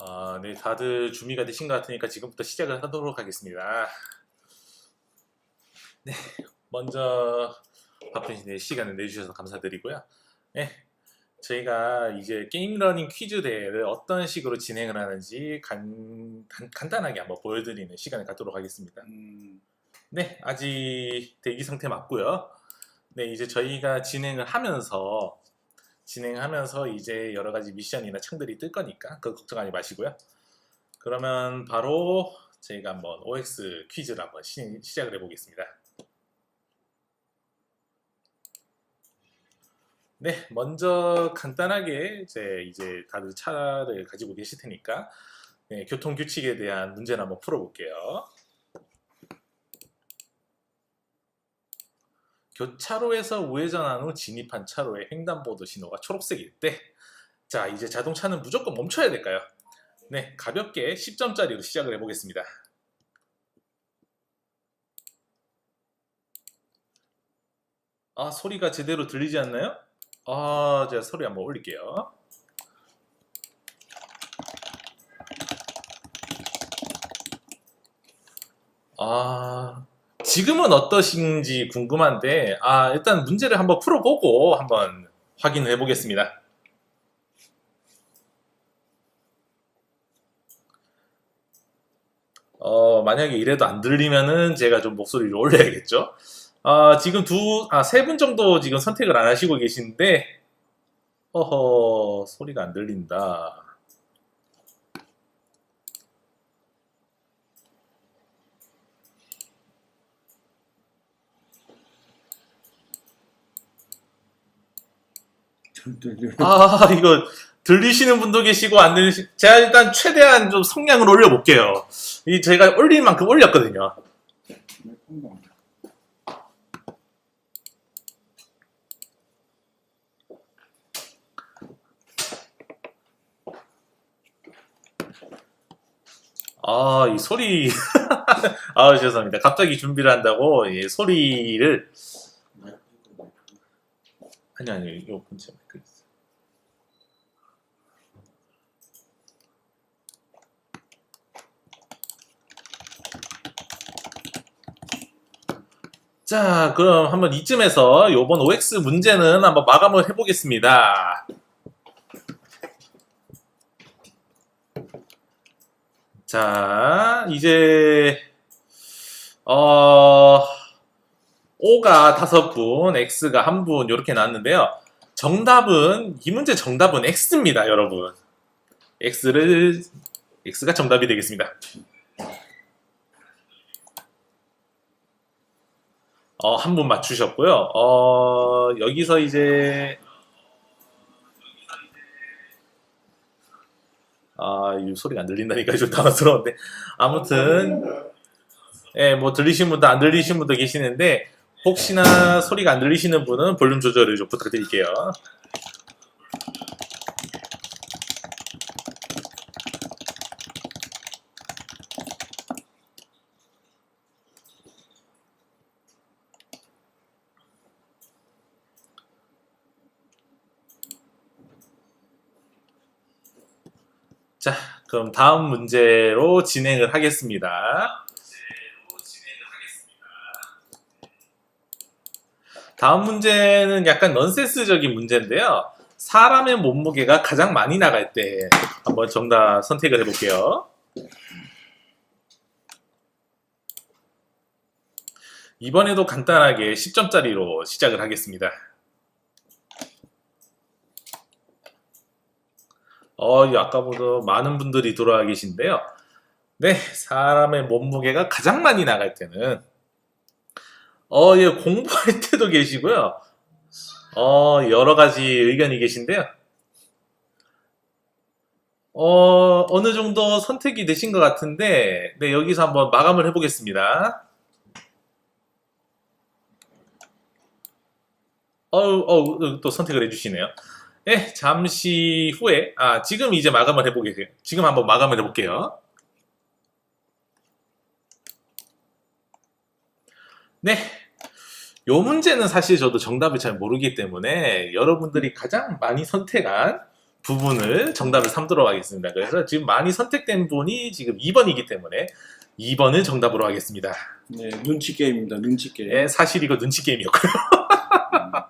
아, 네, 다들 준비가 되신 것 같으니까 지금부터 시작을 하도록 하겠습니다. 네, 먼저 바쁜 네, 시간을 내주셔서 감사드리고요. 네, 저희가 이제 게임 러닝 퀴즈 대회를 어떤 식으로 진행을 하는지 간, 간, 간단하게 한번 보여드리는 시간을 갖도록 하겠습니다. 음, 네, 아직 대기 상태 맞고요. 네, 이제 저희가 진행을 하면서 진행하면서 이제 여러 가지 미션이나 창들이 뜰 거니까 그 걱정하지 마시고요. 그러면 바로 저희가 한번 OX 퀴즈를 한번 시, 시작을 해보겠습니다. 네, 먼저 간단하게 이제 이제 다들 차를 가지고 계실 테니까 네, 교통 규칙에 대한 문제를 한번 풀어볼게요. 교차로에서 우회전한 후 진입한 차로에 횡단보도 신호가 초록색일 때, 자, 이제 자동차는 무조건 멈춰야 될까요? 네, 가볍게 10점짜리로 시작을 해보겠습니다. 아, 소리가 제대로 들리지 않나요? 아, 제가 소리 한번 올릴게요. 아, 지금은 어떠신지 궁금한데, 아, 일단 문제를 한번 풀어보고 한번 확인을 해보겠습니다. 어, 만약에 이래도 안 들리면은 제가 좀 목소리를 올려야겠죠? 아, 지금 두, 아, 세 분 정도 지금 선택을 안 하시고 계신데, 허허, 소리가 안 들린다. 아, 이거 들리시는 분도 계시고 안 들리시. 제가 일단 최대한 좀 성량을 올려볼게요. 이 제가 올릴 만큼 올렸거든요. 아, 이 소리. 아, 죄송합니다. 갑자기 준비를 한다고 이 소리를 아니 아니 이거 본체 마이크 있어. 자, 그럼 한번 이쯤에서 요번 OX 문제는 한번 마감을 해보겠습니다. 자, 이제 어 O가 다섯 분, X가 한 분, 이렇게 나왔는데요. 정답은, 이 문제 정답은 X입니다, 여러분. X를, X가 정답이 되겠습니다. 어, 한 분 맞추셨고요. 어, 여기서 이제, 아, 이 소리가 안 들린다니까 좀 당황스러운데. 아무튼, 예, 뭐 들리신 분도 안 들리신 분도 계시는데 혹시나 소리가 안 들리시는 분은 볼륨 조절을 좀 부탁드릴게요. 자, 그럼 다음 문제로 진행을 하겠습니다. 다음 문제는 약간 넌센스적인 문제인데요. 사람의 몸무게가 가장 많이 나갈 때 한번 정답 선택을 해볼게요. 이번에도 간단하게 10점짜리로 시작을 하겠습니다. 어, 이 아까보다 많은 분들이 돌아와 계신데요. 네, 사람의 몸무게가 가장 많이 나갈 때는 어, 예, 공부할 때도 계시고요. 어, 여러 가지 의견이 계신데요. 어, 어느 정도 선택이 되신 것 같은데, 네, 여기서 한번 마감을 해보겠습니다. 어우, 어우, 또 선택을 해주시네요. 네, 잠시 후에, 아, 지금 이제 마감을 해보겠어요. 지금 한번 마감을 해볼게요. 네. 요 문제는 사실 저도 정답을 잘 모르기 때문에 여러분들이 가장 많이 선택한 부분을 정답을 삼도록 하겠습니다. 그래서 지금 많이 선택된 분이 지금 2번이기 때문에 2번을 정답으로 하겠습니다. 네, 눈치 게임입니다. 눈치 게임. 예, 사실 이거 눈치 게임이었고요.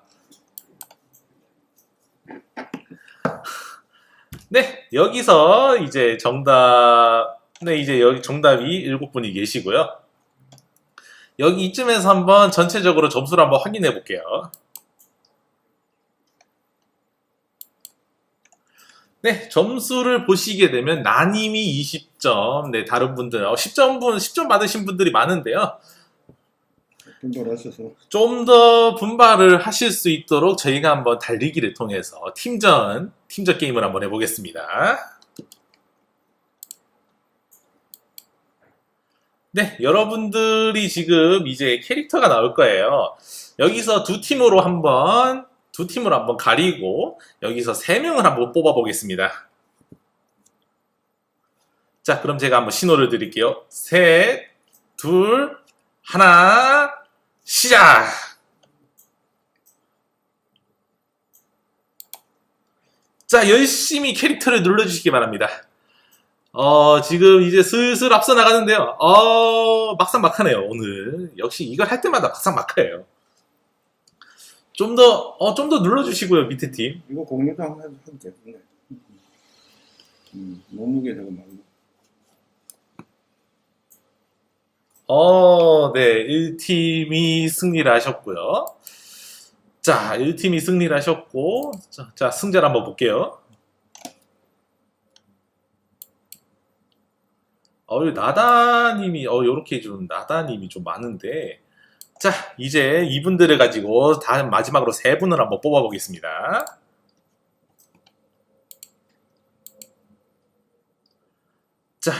네, 여기서 이제 정답, 네, 이제 여기 정답이 7분이 계시고요. 여기 이쯤에서 한번 전체적으로 점수를 한번 확인해 볼게요. 네, 점수를 보시게 되면 나님이 20점, 네, 다른 분들, 어, 10점 분, 10점 받으신 분들이 많은데요. 분발하셔서 좀 더 분발을 하실 수 있도록 저희가 한번 달리기를 통해서 팀전, 팀전 게임을 한번 해보겠습니다. 네, 여러분들이 지금 이제 캐릭터가 나올 거예요. 여기서 두 팀으로 한번, 두 팀으로 한번 가리고, 여기서 세 명을 한번 뽑아 보겠습니다. 자, 그럼 제가 한번 신호를 드릴게요. 셋, 둘, 하나, 시작! 자, 열심히 캐릭터를 눌러주시기 바랍니다. 어, 지금 이제 슬슬 앞서 나가는데요. 어, 막상 막하네요, 오늘. 역시 이걸 할 때마다 막상 막하예요. 좀 더, 어, 좀 더 눌러주시고요, 밑에 팀. 이거 공유도 한번 해도 되겠네. 음, 몸무게 되고 말고. 어, 네. 1팀이 승리를 하셨고요. 자, 1팀이 승리를 하셨고, 자, 자, 승자를 한번 볼게요. 어, 이 나다님이, 어, 요렇게 좀, 나다님이 좀 많은데, 자, 이제 이분들을 가지고 다 마지막으로 세 분을 한번 뽑아보겠습니다. 자,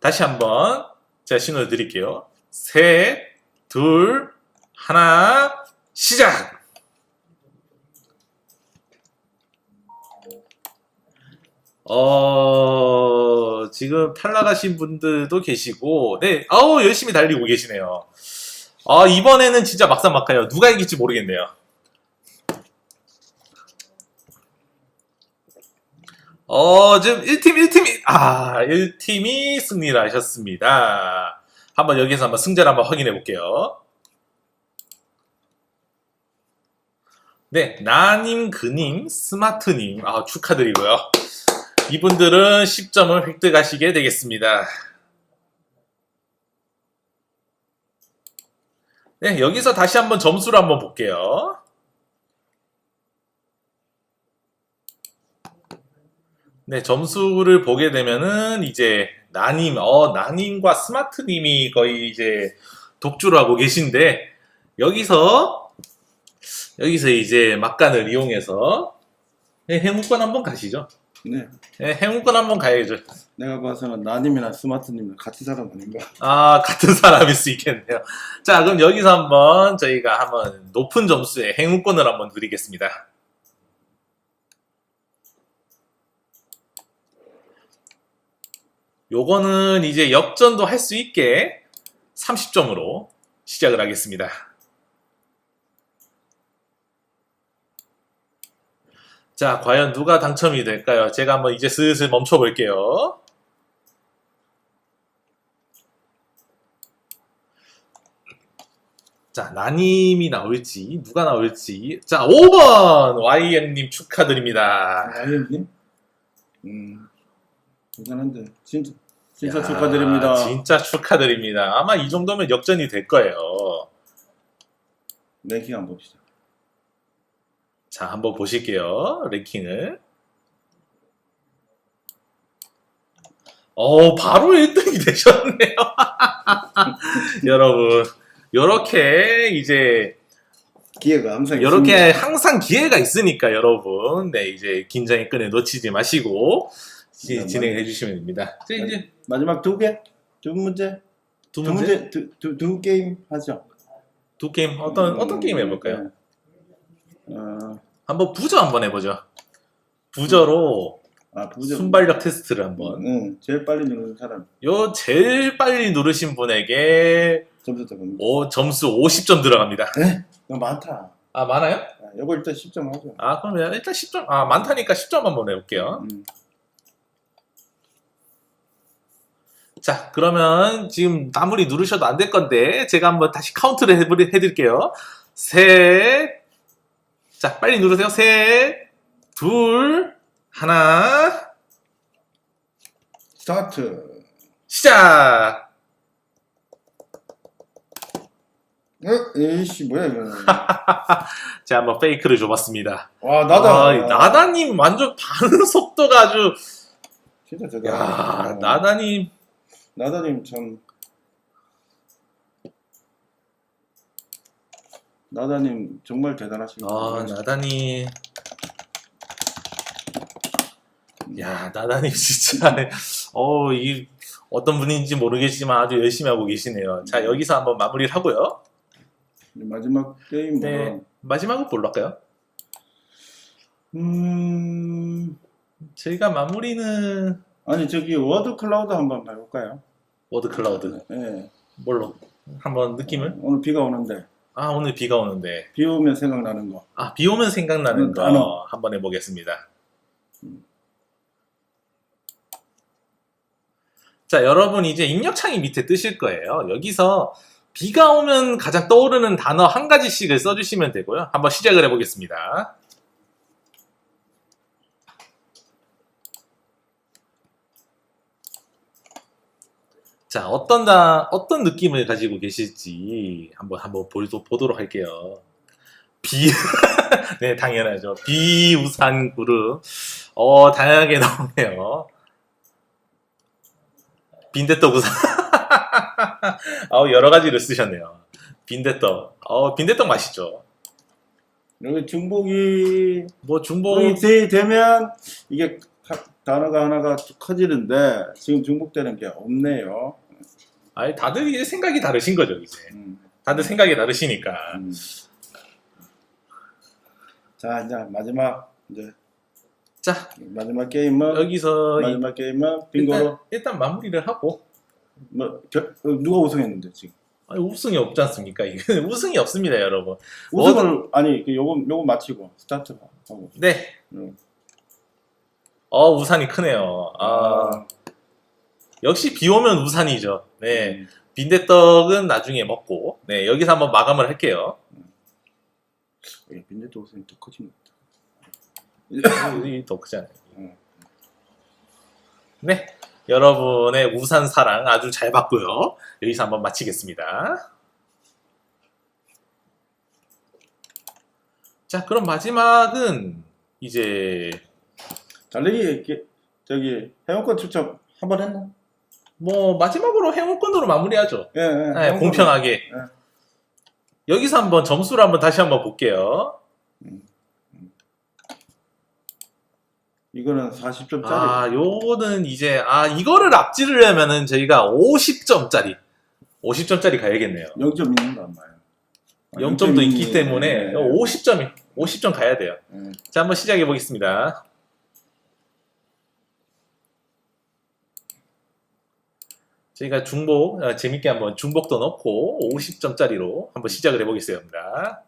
다시 한번 제가 신호를 드릴게요. 셋, 둘, 하나, 시작! 어, 지금 탈락하신 분들도 계시고, 네, 아우, 열심히 달리고 계시네요. 아, 이번에는 진짜 막상 막하요. 누가 이길지 모르겠네요. 어, 지금 1팀, 1팀이, 아, 1팀이 승리를 하셨습니다. 한번 여기서 한번 승자를 한번 확인해 볼게요. 네, 나님, 그님, 스마트님, 아, 축하드리고요. 이분들은 10점을 획득하시게 되겠습니다. 네, 여기서 다시 한번 점수를 한번 볼게요. 네, 점수를 보게 되면은 이제 나님, 어, 나님과 스마트님이 거의 이제 독주를 하고 계신데 여기서 여기서 이제 막간을 이용해서 네, 행운권 한번 가시죠. 네, 네, 행운권 한번 가야죠. 내가 봐서는 나님이나 스마트님이랑 같은 사람 아닌가? 아, 같은 사람일 수 있겠네요. 자, 그럼 여기서 한번 저희가 한번 높은 점수의 행운권을 한번 드리겠습니다. 요거는 이제 역전도 할 수 있게 30점으로 시작을 하겠습니다. 자, 과연 누가 당첨이 될까요? 제가 한번 이제 슬슬 멈춰 볼게요. 자, 나님이 나올지, 누가 나올지. 자, 5번! YM님 축하드립니다. 나님님? 음, 대단한데. 진짜, 진짜 야, 축하드립니다. 진짜 축하드립니다. 아마 이 정도면 역전이 될 거예요. 랭킹 한번 봅시다. 자, 한번 보실게요. 랭킹을. 어, 바로 1등이 되셨네요. 여러분, 요렇게 이제 기회가 항상 이렇게 있습니다. 항상 기회가 있으니까 여러분, 네 이제 긴장의 끈을 놓치지 마시고 지- 네, 진행해 주시면 됩니다. 자, 이제 마지막 두 개? 두 문제? 두두 문제, 문제? 두, 두, 두 게임 하죠. 두 게임 어떤 어떤 음, 게임 해볼까요? 네. 어, 한번 부저 한번 해보죠. 부저로 아, 부정. 순발력 테스트를 한번. 응, 제일 빨리 누르는 사람 요 제일 빨리 누르신 분에게 점수. 오, 점수 50점 들어갑니다. 너무 많다. 아 많아요? 아, 요거 일단 10점 하죠. 아 그러면 일단 10점 아 많다니까 10점 한번 해볼게요. 음. 자 그러면 지금 마무리 누르셔도 안 될 건데 제가 한번 다시 카운트를 해드- 해드릴게요. 셋. 자 빨리 누르세요. 셋, 둘, 하나. 스타트. 시작. 어? 에이씨 뭐야 이거. 제가 한번 페이크를 줘봤습니다. 와 나다. 아, 나다님 완전 반응 속도가 아주 진짜 야 대단하다. 나다님 나다님 참. 나다님 정말 대단하십니다. 아 나다님 야 나다님 진짜 어이 어떤 분인지 모르겠지만 아주 열심히 하고 계시네요. 자 여기서 한번 마무리를 하고요. 마지막 게임은 네. 마지막은 뭘로 할까요? 음 저희가 마무리는 아니 저기 워드 클라우드 한번 해볼까요? 워드 클라우드 네. 뭘로 한번 느낌을? 오늘 비가 오는데 아 오늘 비가 오는데 비 오면 생각나는 거. 아 비 오면 생각나는 음, 거 단어. 한번 해보겠습니다. 음. 자 여러분 이제 입력창이 밑에 뜨실 거예요. 여기서 비가 오면 가장 떠오르는 단어 한 가지씩을 써주시면 되고요. 한번 시작을 해보겠습니다. 자 어떤 다 어떤 느낌을 가지고 계실지 한번 한번 보, 보도록 할게요. 비, 네, 당연하죠. 비, 우산, 구름. 어, 다양하게 나오네요. 빈대떡 우산. 어, 여러 가지를 쓰셨네요. 빈대떡. 어, 빈대떡 맛있죠. 여기 중복이 뭐, 중복, 중복이 되, 되면 이게 가- 단어가 하나가 쭉 커지는데 지금 중복되는 게 없네요. 아니, 다들 이제 생각이 다르신 거죠, 이제. 음, 다들 생각이 다르시니까. 음. 자 이제 마지막 이제 자, 마지막 게임은 여기서 이- 마지막 게임은 빙고로 일단, 일단 마무리를 하고. 뭐 결- 어, 누가 우승했는데 지금 아니, 우승이 없지 않습니까? 이게 우승이 없습니다, 여러분. 우승을 아니 그 요거 요거 마치고 스타트 하고 네. 음. 어, 우산이 크네요. 아, 역시 비 오면 우산이죠. 네. 음. 빈대떡은 나중에 먹고, 네, 여기서 한번 마감을 할게요. 예, 빈대도 우승이 더 커진 것 같다. 이더 크지 않아요. 음. 네. 여러분의 우산 사랑 아주 잘 봤고요. 여기서 한번 마치겠습니다. 자, 그럼 마지막은 이제 달리기 이렇게 저기 회원권 추첨 한 번 했나? 뭐 마지막으로 행운권으로 마무리하죠. 예, 예. 네. 공평하게. 여기서 한번 점수를 한번 다시 한번 볼게요. 이거는 40점짜리. 아, 요거는 이제 아 이거를 앞지르려면은 저희가 50점짜리 50점짜리 가야겠네요. 0점 있는 거안 봐요. 아, 0점도 영점이- 있기 때문에 예, 50점이 50점 가야 돼요. 예. 자, 한번 시작해 보겠습니다. 저희가 중복 아, 재밌게 한번 중복도 넣고 50점짜리로 한번 시작을 해 보겠습니다.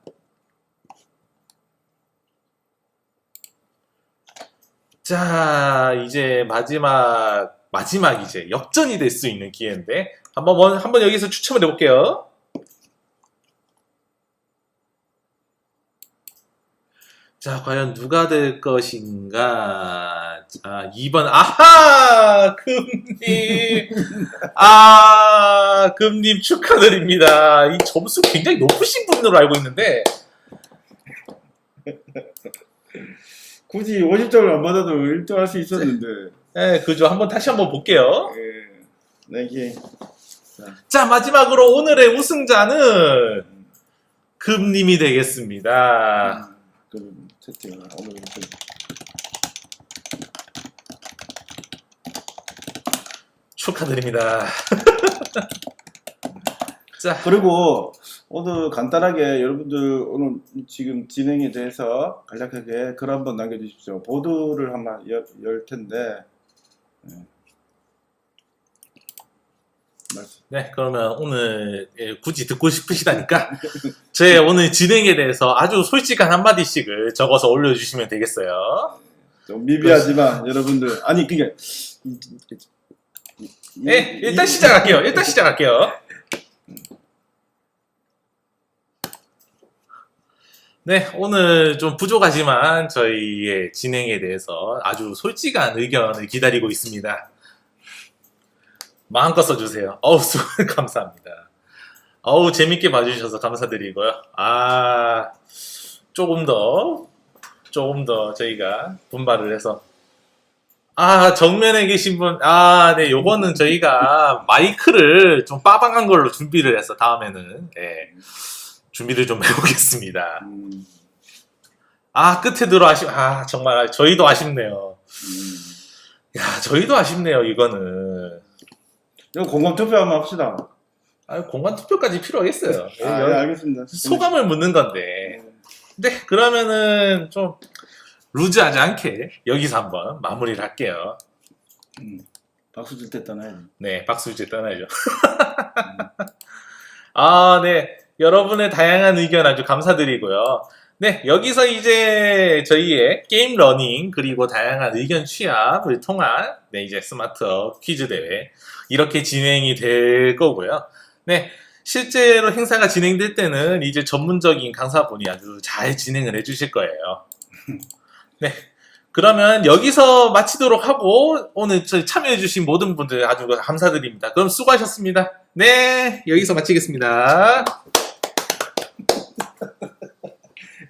자, 이제 마지막 마지막 이제 역전이 될 수 있는 기회인데 한번 먼- 한번 여기서 추첨을 해 볼게요. 자, 과연 누가 될 것인가? 자, 2번. 아하! 금님. 아, 금님 축하드립니다. 이 점수 굉장히 높으신 분으로 알고 있는데. 굳이 50점을 안 받아도 1등 할 수 있었는데. 네, 그죠. 한번 다시 한번 볼게요. 예. 네, 이게 자, 마지막으로 오늘의 우승자는 금님이 되겠습니다. 그 채팅을 오늘 좀 축하드립니다. 자, 그리고 오늘 간단하게 여러분들 오늘 지금 진행에 대해서 간략하게 글 한번 남겨주십시오. 보도를 한번 열, 열 텐데 예. 말씀. 네, 그러면 오늘 예, 굳이 듣고 싶으시다니까 제 오늘 진행에 대해서 아주 솔직한 한마디씩을 적어서 올려주시면 되겠어요. 좀 미비하지만 여러분들 아니 그게 네, 일단 이- 시작할게요. 일단 시작할게요. 네, 오늘 좀 부족하지만 저희의 진행에 대해서 아주 솔직한 의견을 기다리고 있습니다. 마음껏 써주세요. 어우, 수 감사합니다. 어우, 재밌게 봐주셔서 감사드리고요. 아, 조금 더, 조금 더 저희가 분발을 해서 아, 정면에 계신 분, 아, 네, 요거는 저희가 마이크를 좀 빠방한 걸로 준비를 해서 다음에는, 예, 준비를 좀 해보겠습니다. 음, 아, 끝에 들어 아쉽, 아, 정말, 저희도 아쉽네요. 음. 야, 저희도 아쉽네요, 이거는. 이거 공감 투표 한번 합시다. 아, 공간 투표까지 필요하겠어요. 예, 아, 여- 예, 알겠습니다. 소감을 묻는 건데. 네, 그러면은 좀, 루즈하지 않게 여기서 한번 마무리를 할게요. 음, 박수 줄 때 떠나야지. 네, 박수 이제 떠나죠. 아, 네. 여러분의 다양한 의견 아주 감사드리고요. 네, 여기서 이제 저희의 게임 러닝 그리고 다양한 의견 취합을 통한 네, 이제 스마트업 퀴즈 대회 이렇게 진행이 될 거고요. 네, 실제로 행사가 진행될 때는 이제 전문적인 강사분이 아주 잘 진행을 해주실 거예요. 네, 그러면 여기서 마치도록 하고 오늘 참여해주신 모든 분들 아주 감사드립니다. 그럼 수고하셨습니다. 네, 여기서 마치겠습니다.